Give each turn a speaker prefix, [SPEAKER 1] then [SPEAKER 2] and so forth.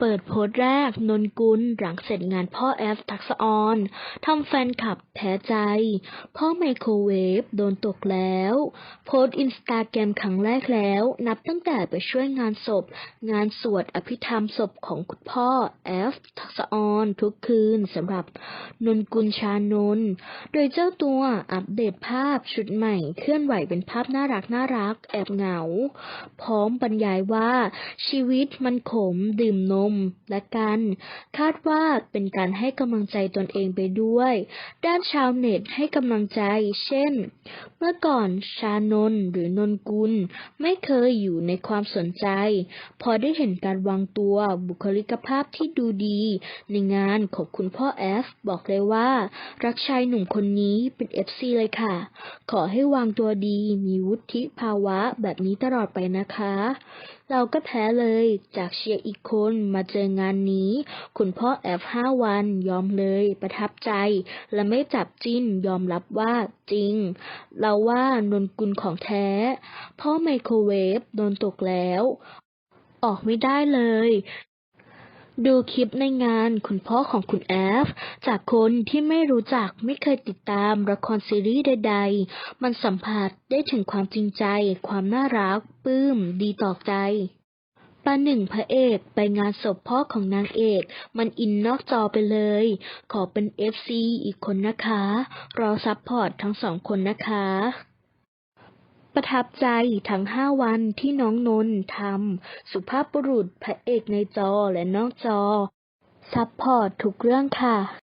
[SPEAKER 1] เปิดโพสต์แรก นนกุล หลังเสร็จงานพ่อแอฟทักษออนทำแฟนคลับแพ้ใจ พ่อไมโครเวฟโดนตกแล้ว โพสต์อินสตาแกรมครั้งแรกแล้ว นับตั้งแต่ไปช่วยงานศพ งานสวดอภิธรรมศพของคุณพ่อแอฟทักษออนทุกคืนสำหรับนนกุลชานนโดยเจ้าตัวอัปเดตภาพชุดใหม่ เคลื่อนไหวเป็นภาพน่ารักน่ารักแอบเหงา พร้อมบรรยายว่าชีวิตมันขมดื่มนมและกัน คาดว่าเป็นการให้กำลังใจตนเองไปด้วย ด้านชาวเน็ตให้กำลังใจ เช่น เมื่อก่อนชานนหรือนนกุล ไม่เคยอยู่ในความสนใจ พอได้เห็นการวางตัวบุคลิกภาพที่ดูดี ในงานของคุณพ่อแอฟ บอกเลยว่า รักชายหนุ่มคนนี้เป็นเอฟซีเลยค่ะ ขอให้วางตัวดีมีวุฒิภาวะแบบนี้ตลอดไปนะคะ เราก็แพ้เลยจากเชียร์อีกคนมาาเจองานนี้ คุณพ่อแอฟห้าวันยอมเลย ประทับใจ และไม่จับจิ้นยอมรับว่าจริง เราว่านนกุลของแท้ พ่อไมโครเวฟโดนตกแล้ว ออกไม่ได้เลยดูคลิปในงานคุณพ่อของคุณแอฟ จากคนที่ไม่รู้จักไม่เคยติดตามละครซีรีส์ใดๆ มันสัมผัสได้ถึงความจริงใจ ความน่ารัก ปลื้ม ดีต่อใจ ปาหนึ่งพระเอกไปงานศพพ่อของนางเอก มันอินนอกจอไปเลย ขอเป็นเอฟซีอีกคนนะคะ รอซัพพอร์ตทั้งสองคนนะคะ ประทับใจทั้งห้าวันที่น้องนนท์ทำสุภาพบุรุษพระเอกในจอและนอกจอซัพพอร์ตทุกเรื่องค่ะ